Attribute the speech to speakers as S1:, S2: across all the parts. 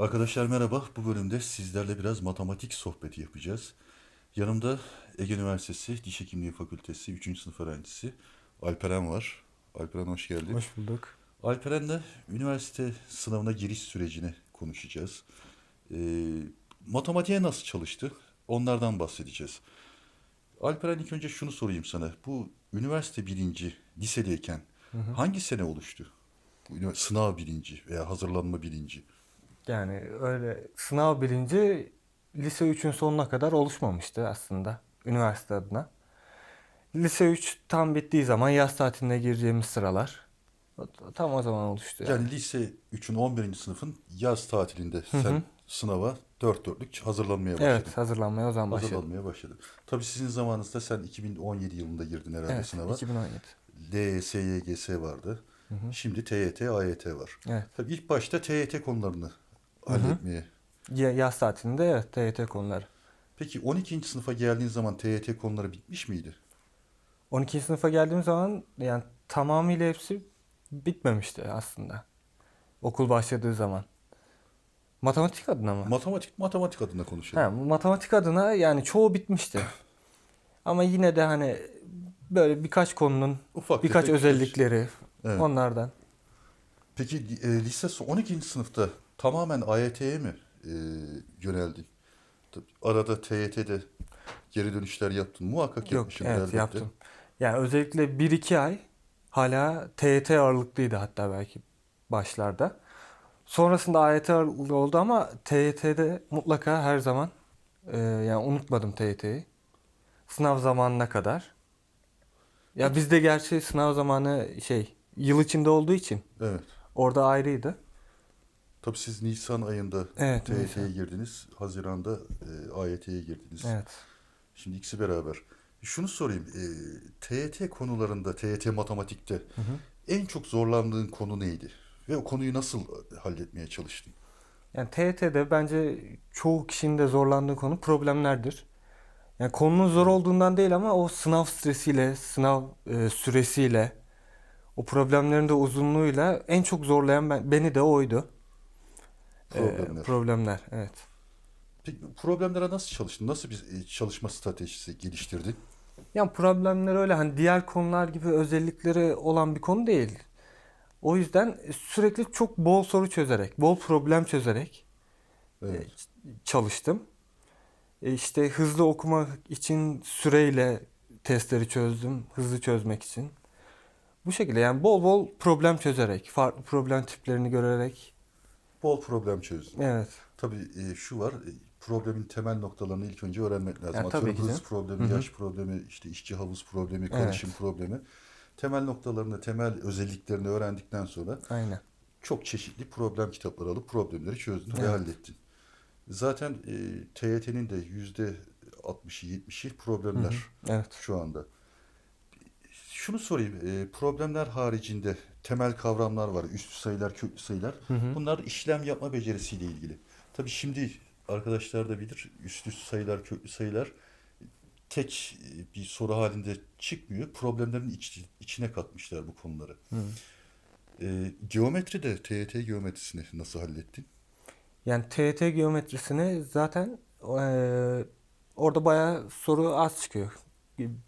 S1: Arkadaşlar merhaba. Bu bölümde sizlerle biraz matematik sohbeti yapacağız. Yanımda Ege Üniversitesi Diş Hekimliği Fakültesi 3. sınıf öğrencisi Alperen var. Alperen hoş geldin.
S2: Hoş bulduk.
S1: Alperen'le üniversite sınavına giriş sürecini konuşacağız. Ee, matematiğe nasıl çalıştı? Onlardan bahsedeceğiz. Alperen ilk önce şunu sorayım sana. Bu üniversite bilinci lisedeyken hangi sene oluştu? Sınav bilinci veya hazırlanma bilinci.
S2: Yani öyle sınav bilinci lise 3'ün sonuna kadar oluşmamıştı aslında üniversite adına. Lise 3 tam bittiği zaman yaz tatiline gireceğimiz sıralar. Tam o zaman oluştu. Yani.
S1: Yani lise 3'ün 11. sınıfın yaz tatilinde sen sınava dört dörtlük hazırlanmaya başladın.
S2: Evet hazırlanmaya o zaman başladım.
S1: Hazırlanmaya başladın. Tabii sizin zamanınızda sen 2017 yılında girdin herhalde
S2: Evet
S1: sınava.
S2: 2017.
S1: LYS, YGS vardı. Şimdi TYT, AYT var.
S2: Evet.
S1: Tabii ilk başta TYT konularını halletmeye.
S2: Ya- Yaz tatilinde evet TYT konuları.
S1: Peki 12. sınıfa geldiğin zaman TYT konuları bitmiş miydi?
S2: 12. sınıfa geldiğim zaman yani tamamıyla hepsi bitmemişti aslında. Okul başladığı zaman. Matematik adına mı?
S1: Matematik matematik adına konuşalım.
S2: Ha, matematik adına yani çoğu bitmişti. Ama yine de hani böyle birkaç konunun
S1: Ufak
S2: birkaç özellikleri
S1: Evet.
S2: onlardan.
S1: Peki e, lise son- 12. sınıfta tamamen AYT'ye mi e, yöneldin? Tabii Arada TYT'de geri dönüşler yaptın. Muhakkak
S2: Yok
S1: yapmışsındır
S2: evet
S1: elbette.
S2: yaptım. Yani özellikle 1-2 ay hala TYT ağırlıklıydı hatta belki başlarda. Sonrasında AYT ağırlıklı oldu ama TYT'de mutlaka her zaman e, yani unutmadım TYT'yi. Sınav zamanına kadar. Ya bizde gerçi sınav zamanı şey yıl içinde olduğu için
S1: Evet.
S2: orada ayrıydı.
S1: Tabii siz Nisan ayında
S2: Evet,
S1: TYT'ye girdiniz. Haziran'da e, AYT'ye girdiniz.
S2: Evet.
S1: Şimdi ikisi beraber. Şunu sorayım. E, TYT konularında, TYT matematikte en çok zorlandığın konu neydi? Ve o konuyu nasıl halletmeye çalıştın?
S2: Yani TYT'de bence çoğu kişinin de zorlandığı konu problemlerdir. Yani konunun zor olduğundan değil ama o sınav stresiyle, sınav e, süresiyle, o problemlerin de uzunluğuyla en çok zorlayan ben, beni de oydu. E,
S1: Problemler.
S2: problemler, evet.
S1: Peki problemlere nasıl çalıştın? Nasıl bir e, çalışma stratejisi geliştirdin?
S2: Yani problemler öyle hani diğer konular gibi özellikleri olan bir konu değil. O yüzden sürekli çok bol soru çözerek, bol problem çözerek
S1: Evet.
S2: çalıştım. E, işte hızlı okuma için süreyle testleri çözdüm. Hızlı çözmek için. Bu şekilde yani bol bol problem çözerek, farklı problem tiplerini görerek.
S1: Bol problem çözdün.
S2: Evet.
S1: Tabii e, şu var. e, Problemin temel noktalarını ilk önce öğrenmek lazım.
S2: Ya, tabii
S1: Atıyorum hız
S2: canım.
S1: problemi,
S2: Hı hı.
S1: yaş problemi, işte işçi havuz problemi, karışım problemi. Temel noktalarını, temel özelliklerini öğrendikten sonra
S2: Aynen.
S1: çok çeşitli problem kitapları alıp problemleri çözdün ve
S2: Evet.
S1: hallettin. Zaten e, TYT'nin de yüzde 60'ı 70'i problemler
S2: Evet.
S1: şu anda. Şunu sorayım, e, problemler haricinde temel kavramlar var, üstü sayılar, köklü sayılar. Bunlar işlem yapma becerisiyle ilgili. Tabii şimdi arkadaşlar da bilir, üstü sayılar, köklü sayılar tek e, bir soru halinde çıkmıyor. Problemlerin iç- içine katmışlar bu konuları. E, geometride TYT geometrisini nasıl hallettin?
S2: Yani TYT geometrisini zaten e, orada bayağı soru az çıkıyor.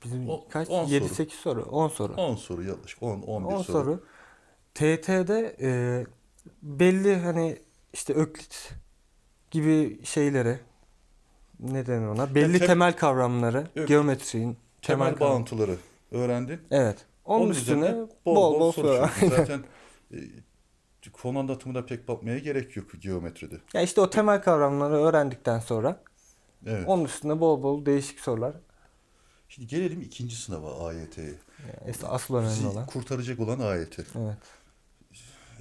S2: Bizim
S1: O-
S2: kaç?
S1: 10 soru.
S2: 7-8 soru. 10 soru.
S1: 10 soru yaklaşık 10 11
S2: 10
S1: soru.
S2: soru. TYT'de e, belli hani işte öklit gibi şeyleri ne denir ona? Belli
S1: tem-
S2: temel kavramları,
S1: Öklit,
S2: geometrinin
S1: Temel
S2: temel kavram-
S1: bağıntıları öğrendin.
S2: Evet. Onun, üstüne bol bol,
S1: soru
S2: soru.
S1: çözdün. Zaten e, konu anlatımına pek bakmaya gerek yok geometride.
S2: Ya işte o temel kavramları öğrendikten sonra
S1: Evet.
S2: onun üstüne bol bol değişik sorular.
S1: Şimdi gelelim ikinci sınava AYT'ye.
S2: Yani asıl önemli
S1: Bizi
S2: olan.
S1: kurtaracak olan AYT.
S2: Evet.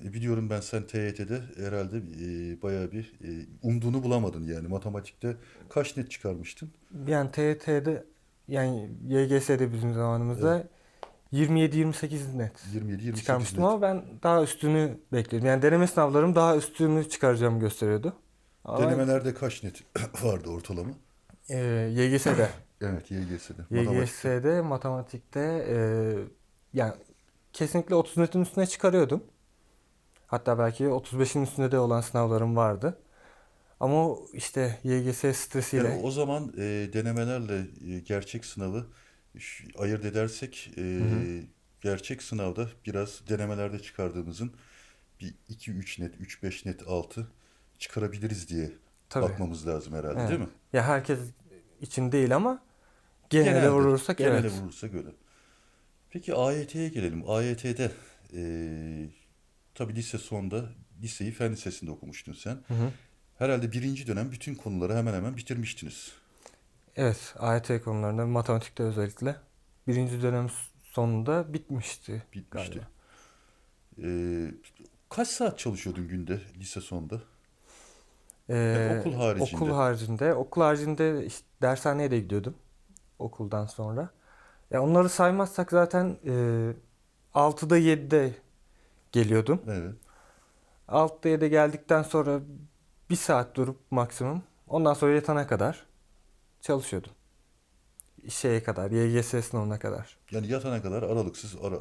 S1: E, Biliyorum ben sen TYT'de herhalde e, bayağı bir e, umduğunu bulamadın yani matematikte kaç net çıkarmıştın?
S2: Yani TYT'de yani YGS'de bizim zamanımızda 27-28 net
S1: 27-28
S2: çıkarmıştım
S1: net.
S2: ama ben daha üstünü bekliyordum. Yani deneme sınavlarım daha üstünü çıkaracağımı gösteriyordu. Ama
S1: Denemelerde kaç net vardı ortalama?
S2: e, YGS'de
S1: Evet YGS'de.
S2: YGS'de matematikte e, yani kesinlikle 30 netin üstüne çıkarıyordum. Hatta belki 35'in üstünde de olan sınavlarım vardı. Ama o işte YGS stresiyle
S1: Yani o zaman e, denemelerle e, gerçek sınavı ayırt edersek e, gerçek sınavda biraz denemelerde çıkardığımızın bir 2-3 net, 3-5 net altı çıkarabiliriz diye
S2: tabii.
S1: bakmamız lazım herhalde
S2: Evet.
S1: değil mi?
S2: Ya herkes için değil ama genele
S1: Genelde,
S2: vurursak
S1: genele
S2: evet.
S1: vurursak öyle. Peki AYT'ye gelelim. AYT'de e, tabii lise sonda liseyi fen lisesinde okumuştun sen.
S2: Hı hı.
S1: Herhalde birinci dönem bütün konuları hemen hemen bitirmiştiniz.
S2: Evet, AYT konularında matematikte özellikle birinci dönem sonunda bitmişti
S1: Bitmişti.
S2: galiba.
S1: Ee, kaç saat çalışıyordun günde lise sonunda?
S2: Ee,
S1: Yani okul haricinde.
S2: Okul haricinde. Okul haricinde işte dershaneye de gidiyordum okuldan sonra. Ya onları saymazsak zaten e, 6'da 7'de geliyordum.
S1: Evet.
S2: 6'da 7'de geldikten sonra bir saat durup maksimum. Ondan sonra yatana kadar çalışıyordum. Şeye kadar, YGS sınavına kadar.
S1: Yani yatana kadar aralıksız ara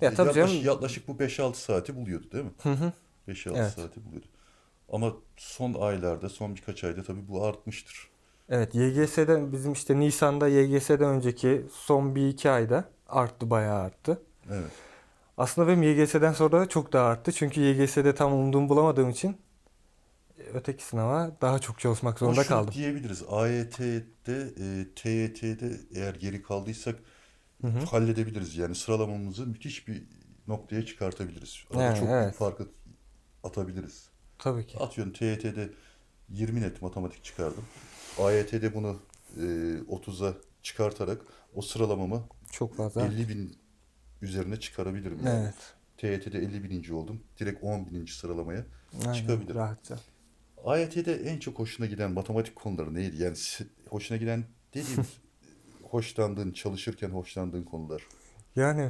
S2: Ya tabii
S1: yaklaşık,
S2: canım.
S1: yaklaşık bu 5-6 saati buluyordu değil mi?
S2: Hı hı.
S1: 5-6
S2: Evet.
S1: saati buluyordu. Ama son aylarda, son birkaç ayda tabii bu artmıştır.
S2: Evet, YGS'den bizim işte Nisan'da YGS'den önceki son bir iki ayda arttı, bayağı arttı.
S1: Evet.
S2: Aslında benim YGS'den sonra çok daha arttı. Çünkü YGS'de tam umduğumu bulamadığım için öteki sınava daha çok çalışmak zorunda
S1: şunu
S2: kaldım.
S1: diyebiliriz. AYT'de, e, TYT'de eğer geri kaldıysak
S2: Hı hı.
S1: halledebiliriz. Yani sıralamamızı müthiş bir noktaya çıkartabiliriz. Arada
S2: Yani
S1: çok büyük
S2: evet.
S1: farkı atabiliriz.
S2: Tabii ki.
S1: Atıyorum TYT'de 20 net matematik çıkardım. AYT'de bunu e, 30'a çıkartarak o sıralamamı
S2: Çok fazla.
S1: 50 bin üzerine çıkarabilirim. Yani.
S2: Evet.
S1: TYT'de 50 bininci oldum. Direkt 10 bininci sıralamaya
S2: Aynen,
S1: çıkabilirim.
S2: rahatça.
S1: AYT'de en çok hoşuna giden matematik konuları neydi? Yani hoşuna giden dediğim hoşlandığın, çalışırken hoşlandığın konular.
S2: Yani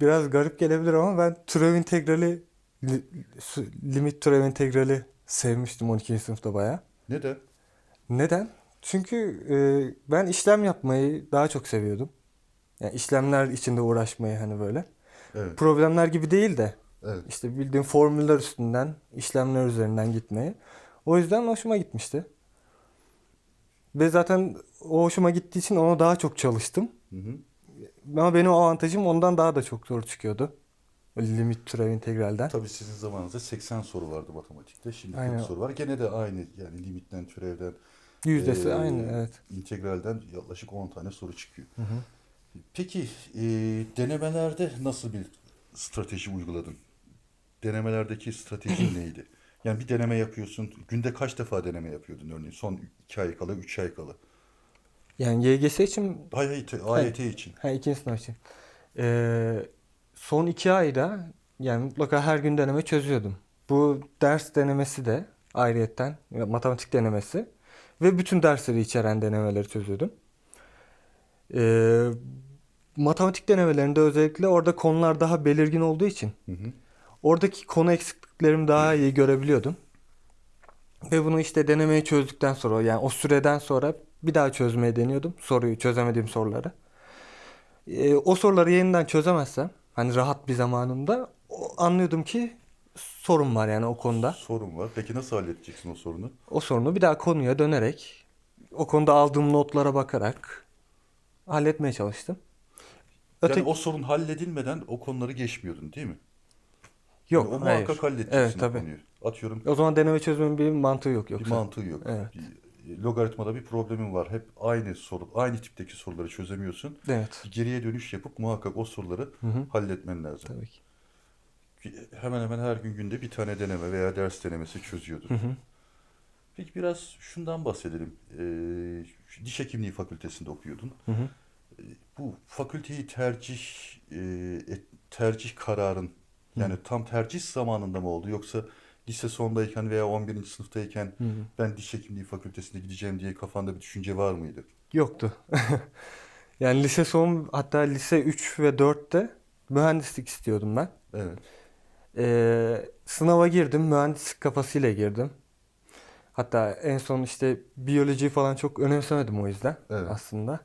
S2: biraz garip gelebilir ama ben türev integrali li- limit türev integrali sevmiştim 12. sınıfta bayağı.
S1: Neden?
S2: Neden? Çünkü e, ben işlem yapmayı daha çok seviyordum. Yani işlemler içinde uğraşmayı hani böyle.
S1: Evet.
S2: Problemler gibi değil de
S1: Evet.
S2: işte bildiğim formüller üstünden, işlemler üzerinden gitmeyi. O yüzden hoşuma gitmişti. Ve zaten o hoşuma gittiği için ona daha çok çalıştım.
S1: Hı hı.
S2: Ama benim avantajım ondan daha da çok zor çıkıyordu. Limit türev integralden.
S1: Tabii sizin zamanınızda 80 soru vardı matematikte. Şimdi 40
S2: Aynen.
S1: soru var. Gene de aynı yani limitten, türevden,
S2: Yüzdesi
S1: Ee,
S2: aynı evet.
S1: integralden yaklaşık 10 tane soru çıkıyor.
S2: Hı hı.
S1: Peki e, denemelerde nasıl bir strateji uyguladın? Denemelerdeki stratejin neydi? Yani bir deneme yapıyorsun. Günde kaç defa deneme yapıyordun örneğin? Son 2 ay kala, 3 ay kala.
S2: Yani YGS için
S1: Hayır, hayır, te- AYT için.
S2: Ha ikinci sınav için. Ee, son iki ayda yani mutlaka her gün deneme çözüyordum. Bu ders denemesi de ayrıyetten ya matematik denemesi ve bütün dersleri içeren denemeleri çözüyordum. Ee, matematik denemelerinde özellikle orada konular daha belirgin olduğu için
S1: Hı hı.
S2: oradaki konu eksikliklerimi daha iyi görebiliyordum. Ve bunu işte denemeyi çözdükten sonra yani o süreden sonra bir daha çözmeye deniyordum soruyu çözemediğim soruları. Ee, o soruları yeniden çözemezsem hani rahat bir zamanımda anlıyordum ki sorun var yani o konuda.
S1: Sorun var. Peki nasıl halledeceksin o sorunu?
S2: O sorunu bir daha konuya dönerek o konuda aldığım notlara bakarak halletmeye çalıştım. Öte
S1: Yani o sorun halledilmeden o konuları geçmiyordun değil mi?
S2: yok
S1: Yani o
S2: hayır.
S1: muhakkak halledeceksin
S2: Evet tabii.
S1: konuyu. Atıyorum
S2: O zaman deneme çözümün bir mantığı yok
S1: bir
S2: yoksa.
S1: mantığı yok.
S2: Evet.
S1: Bir, logaritmada bir problemin var. Hep aynı soru, aynı tipteki soruları çözemiyorsun.
S2: Evet.
S1: Bir geriye dönüş yapıp muhakkak o soruları
S2: Hı hı.
S1: halletmen lazım.
S2: Tabii ki.
S1: Hemen hemen her gün günde bir tane deneme veya ders denemesi çözüyordun.
S2: Hı hı.
S1: Peki biraz şundan bahsedelim. Ee, diş hekimliği fakültesinde okuyordun.
S2: Hı hı.
S1: Bu fakülteyi tercih e, tercih kararın yani tam tercih zamanında mı oldu yoksa lise sondayken veya 11. sınıftayken
S2: hı.
S1: ben diş hekimliği fakültesine gideceğim diye kafanda bir düşünce var mıydı?
S2: Yoktu. Yani lise son hatta lise 3 ve 4'te mühendislik istiyordum ben.
S1: Evet.
S2: Ee, sınava girdim. Mühendislik kafasıyla girdim. Hatta en son işte biyolojiyi falan çok önemsemedim o yüzden
S1: Evet.
S2: aslında.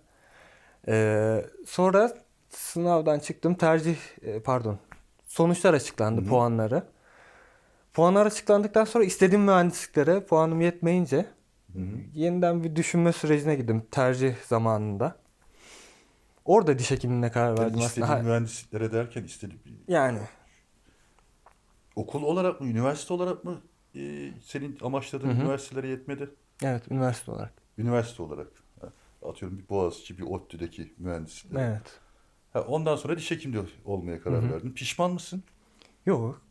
S2: Ee, sonra sınavdan çıktım. Tercih e, pardon. Sonuçlar açıklandı
S1: Hı hı.
S2: puanları. Puanlar açıklandıktan sonra istediğim mühendisliklere puanım yetmeyince
S1: Hı hı.
S2: Yeniden bir düşünme sürecine girdim tercih zamanında. Orada diş hekimliğine karar
S1: Yani
S2: verdim aslında.
S1: istediğin
S2: Ha,
S1: mühendisliklere derken istediğin
S2: Yani
S1: okul olarak mı, üniversite olarak mı e, senin amaçladığın
S2: Hı hı.
S1: üniversitelere yetmedi?
S2: evet üniversite olarak.
S1: Üniversite olarak. Atıyorum bir Boğaziçi, bir ODTÜ'deki mühendislikler.
S2: Evet.
S1: Ha, ondan sonra diş hekimliği olmaya karar
S2: Hı hı.
S1: verdin. Pişman mısın?
S2: Yok.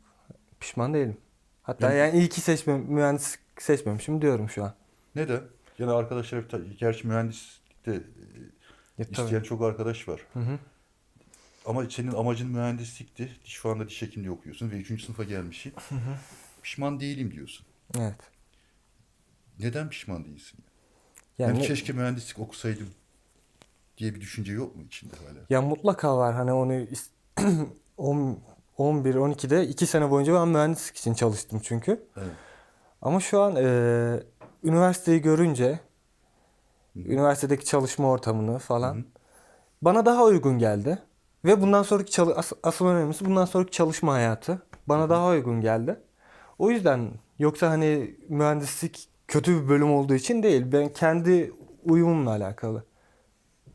S2: Pişman değilim. Hatta
S1: Yani-
S2: yani iyi ki seçmem, mühendislik seçmemişim diyorum şu an.
S1: Neden? Gene arkadaşlar, gerçi mühendislikte e,
S2: Ya, tabii.
S1: isteyen çok arkadaş var.
S2: Hı hı.
S1: Ama senin amacın mühendislikti. Şu anda diş hekimliği okuyorsun ve 3. sınıfa gelmişsin. Pişman değilim diyorsun.
S2: Evet.
S1: Neden pişman değilsin?
S2: Yani,
S1: Yani keşke mühendislik okusaydım diye bir düşünce yok mu içinde hala?
S2: ya mutlaka var hani onu is- 10 11 12'de 2 sene boyunca ben mühendislik için çalıştım çünkü.
S1: Evet.
S2: Ama şu an e, üniversiteyi görünce
S1: Hı hı.
S2: üniversitedeki çalışma ortamını falan
S1: Hı hı.
S2: bana daha uygun geldi. Ve bundan sonraki çalı as- asıl önemlisi bundan sonraki çalışma hayatı bana daha uygun geldi. O yüzden yoksa hani mühendislik kötü bir bölüm olduğu için değil. Ben kendi uyumumla alakalı.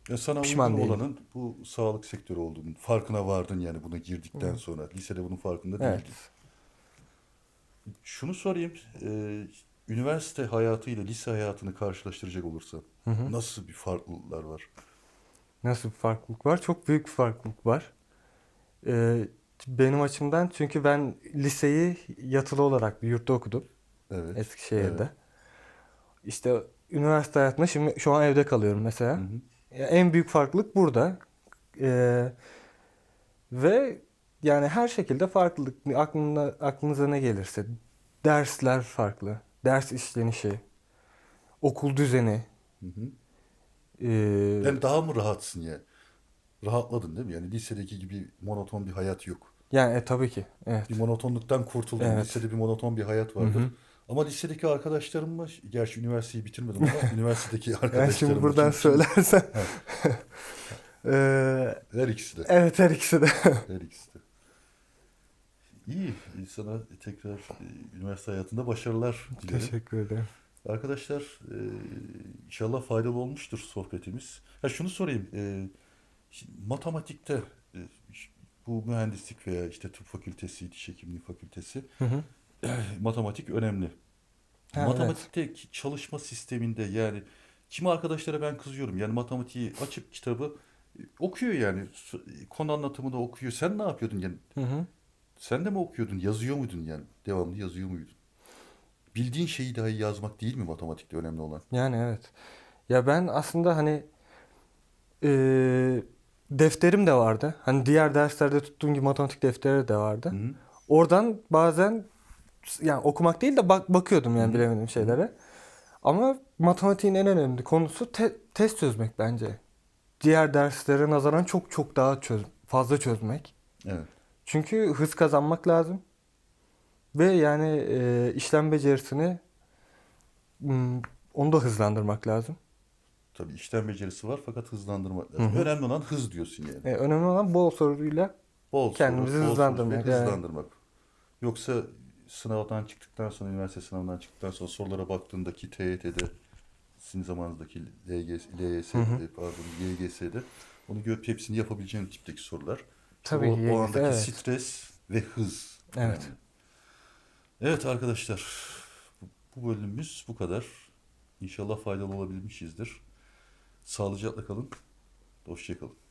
S1: Ya sana
S2: Pişman
S1: uygun
S2: değilim.
S1: olanın bu sağlık sektörü olduğunun farkına vardın yani buna girdikten sonra. Lisede bunun farkında
S2: Evet.
S1: değildin. Şunu sorayım. e, üniversite hayatıyla lise hayatını karşılaştıracak olursan
S2: Hı hı.
S1: nasıl bir farklılıklar var?
S2: Nasıl bir farklılık var? Çok büyük bir farklılık var. Ee, benim açımdan çünkü ben liseyi yatılı olarak bir yurtta okudum
S1: Evet.
S2: Eskişehir'de.
S1: Evet.
S2: İşte üniversite hayatında şimdi şu an evde kalıyorum mesela.
S1: Hı hı.
S2: En büyük farklılık burada. Ee, ve yani her şekilde farklılık. Aklına, aklınıza ne gelirse. Dersler farklı. Ders işlenişi. Okul düzeni.
S1: Hı hı.
S2: ee,
S1: Yani daha mı rahatsın ya? Rahatladın değil mi? Yani lisedeki gibi monoton bir hayat yok.
S2: yani e, tabii ki. Evet.
S1: Bir monotonluktan kurtuldun.
S2: Evet.
S1: Lisede bir monoton bir hayat vardır.
S2: Hı hı.
S1: Ama lisedeki arkadaşlarımla, gerçi üniversiteyi bitirmedim ama üniversitedeki arkadaşlarımla.
S2: şimdi buradan
S1: çünkü-
S2: söylersem. Ee,
S1: Her ikisi de.
S2: evet her ikisi de.
S1: Her ikisi de. İyi. Sana tekrar e, üniversite hayatında başarılar dilerim.
S2: Teşekkür ederim.
S1: Arkadaşlar e, inşallah faydalı olmuştur sohbetimiz. Ha şunu sorayım. e, şimdi matematikte e, bu mühendislik veya işte tıp fakültesi, diş hekimliği fakültesi
S2: Hı hı.
S1: Matematik önemli.
S2: Ha,
S1: Matematikteki çalışma sisteminde yani kimi arkadaşlara ben kızıyorum. Yani matematiği açıp kitabı e, okuyor yani. Konu anlatımını okuyor. Sen ne yapıyordun yani?
S2: Hı hı.
S1: Sen de mi okuyordun? Yazıyor muydun yani? Devamlı yazıyor muydun? Bildiğin şeyi dahi yazmak değil mi matematikte önemli olan?
S2: Yani evet. Ya ben aslında hani eee, defterim de vardı. Hani diğer derslerde tuttuğum gibi matematik defteri de vardı.
S1: Hı.
S2: Oradan bazen yani okumak değil de bak bakıyordum yani
S1: Hı hı.
S2: bilemediğim şeylere. Ama matematiğin en önemli konusu te- test çözmek bence. Diğer derslere nazaran çok çok daha çöz fazla çözmek.
S1: Evet.
S2: Çünkü hız kazanmak lazım. Ve yani e, işlem becerisini m, onu da hızlandırmak lazım.
S1: Tabii işlem becerisi var fakat hızlandırmak
S2: Hı
S1: lazım.
S2: hı.
S1: Önemli olan hız diyorsun yani.
S2: E, önemli olan bol soruyla
S1: Bol soru,
S2: Kendimizi
S1: bol soru ve
S2: hızlandırmak,
S1: hızlandırmak. Yoksa sınavdan çıktıktan sonra, üniversite sınavından çıktıktan sonra sorulara baktığındaki TYT'de, sizin zamanınızdaki LGS, LYS'de, pardon, YGS'de onu görüp hepsini yapabileceğin tipteki sorular.
S2: Tabii
S1: o, o andaki
S2: evet.
S1: stres ve hız.
S2: Evet.
S1: önemli. Evet arkadaşlar, bu bölümümüz bu kadar. İnşallah faydalı olabilmişizdir. Sağlıcakla kalın. Hoşçakalın.